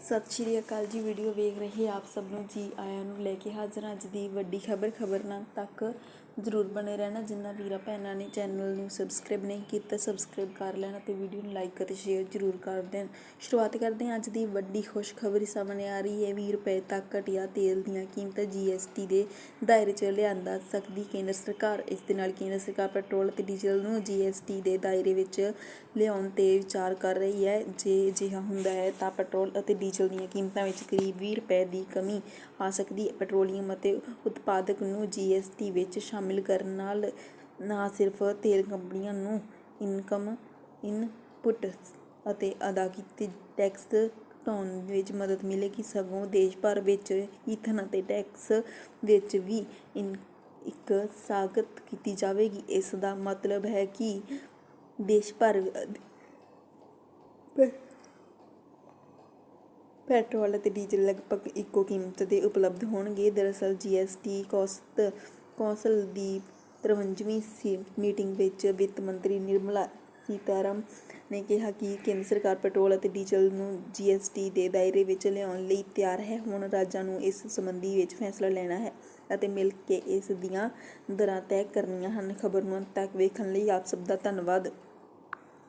ਸਤਿ ਸ਼੍ਰੀ ਅਕਾਲ ਜੀ ਵੀਡੀਓ ਵੇਖ ਰਹੇ ਆਪ ਸਭ ਨੂੰ ਜੀ ਆਇਆਂ ਨੂੰ ਲੈ ਕੇ ਹਾਜ਼ਰ ਅੱਜ ਦੀ ਵੱਡੀ ਖਬਰ। ਖਬਰ ਤੱਕ ਜ਼ਰੂਰ ਬਣੇ ਰਹਿਣਾ ਜਿੰਨਾ ਵੀਰਾਂ ਭੈਣਾਂ ਨੇ ਚੈਨਲ ਨੂੰ ਸਬਸਕ੍ਰਾਈਬ ਨਹੀਂ ਕੀਤਾ ਸਬਸਕ੍ਰਾਈਬ ਕਰ ਲੈਣਾ ਤੇ ਵੀਡੀਓ ਨੂੰ ਲਾਈਕ ਅਤੇ ਸ਼ੇਅਰ ਜ਼ਰੂਰ ਕਰ ਦੇਣ। ਸ਼ੁਰੂਆਤ ਕਰਦੇ ਹਾਂ ਅੱਜ ਦੀ ਵੱਡੀ ਖੁਸ਼ਖਬਰੀ ਸਾਹਮਣੇ ਆ ਰਹੀ ਹੈ। 20 ਰੁਪਏ ਤੱਕ ਘਟਿਆ ਤੇਲ ਦੀਆਂ ਕੀਮਤਾਂ ਜੀਐਸਟੀ ਦੇ ਦਾਇਰੇ 'ਚ ਲਿਆਂਦਾ ਸਕਦੀ ਕੇਂਦਰ ਸਰਕਾਰ। ਇਸ ਦੇ ਨਾਲ ਕੇਂਦਰ ਸਰਕਾਰ ਪੈਟਰੋਲ ਅਤੇ ਡੀਜ਼ਲ ਨੂੰ ਜੀਐਸਟੀ ਦੇ ਦਾਇਰੇ ਵਿੱਚ ਲਿਆਉਣ ਤੇ ਵਿਚਾਰ ਕਰ ਰਹੀ ਹੈ। ਜੇ ਅਜਿਹਾ ਹੁੰਦਾ ਹੈ ਤਾਂ ਪੈਟਰੋਲ ਅਤੇ ਡੀਜ਼ਲ ਦੀਆਂ ਕੀਮਤਾਂ ਵਿੱਚ ਕਰੀਬ ਵੀਹ ਰੁਪਏ ਦੀ ਕਮੀ ਆ ਸਕਦੀ ਹੈ। ਪੈਟਰੋਲੀਅਮ ਅਤੇ ਉਤਪਾਦਕ ਨੂੰ ਜੀਐਸਟੀ ਵਿੱਚ ਸ਼ਾਮਿਲ ਕਰਨ ਨਾਲ ਨਾ ਸਿਰਫ ਤੇਲ ਕੰਪਨੀਆਂ ਨੂੰ ਇਨਕਮ, ਇਨਪੁਟ ਅਤੇ ਅਦਾ ਕੀਤੇ ਟੈਕਸ ਘਟਾਉਣ ਵਿੱਚ ਮਦਦ ਮਿਲੇਗੀ। ਸਗੋਂ ਦੇਸ਼ ਭਰ ਵਿੱਚ ਈਥਨ ਅਤੇ ਟੈਕਸ ਵਿੱਚ ਵੀ ਇੱਕ ਸਾਗਤ ਕੀਤੀ ਜਾਵੇਗੀ। ਇਸ ਦਾ ਮਤਲਬ ਹੈ ਕਿ ਦੇਸ਼ ਭਰ ਪ- ਪੈਟਰੋਲ ਅਤੇ ਡੀਜ਼ਲ ਲਗਭਗ ਇੱਕੋ ਕੀਮਤ ਦੇ ਉਪਲਬਧ ਹੋਣਗੇ। ਦਰਅਸਲ ਜੀਐਸਟੀ ਕੌਸਤ, ਕੌਂਸਲ ਦੀ 53ਵੀਂ ਸੀ ਮੀਟਿੰਗ ਵਿੱਚ ਵਿੱਤ ਮੰਤਰੀ ਨਿਰਮਲਾ ਸੀਤਾਰਮ ਨੇ ਕਿਹਾ ਕਿ ਕੇਂਦਰ ਸਰਕਾਰ ਪੈਟਰੋਲ ਅਤੇ ਡੀਜ਼ਲ ਨੂੰ ਜੀਐਸਟੀ ਦੇ ਦਾਇਰੇ ਵਿੱਚ ਲਿਆਉਣ ਲਈ ਤਿਆਰ ਹੈ। ਹੁਣ ਰਾਜਾਂ ਨੂੰ ਇਸ ਸੰਬੰਧੀ ਵਿੱਚ ਫੈਸਲਾ ਲੈਣਾ ਹੈ ਅਤੇ ਮਿਲ ਕੇ ਇਸ ਦੀਆਂ ਦਰਾਂ ਤੈਅ ਕਰਨੀਆਂ ਹਨ। ਖਬਰ ਨੂੰ ਅੰਤ ਤੱਕ ਵੇਖਣ ਲਈ ਆਪ ਸਭ ਦਾ ਧੰਨਵਾਦ।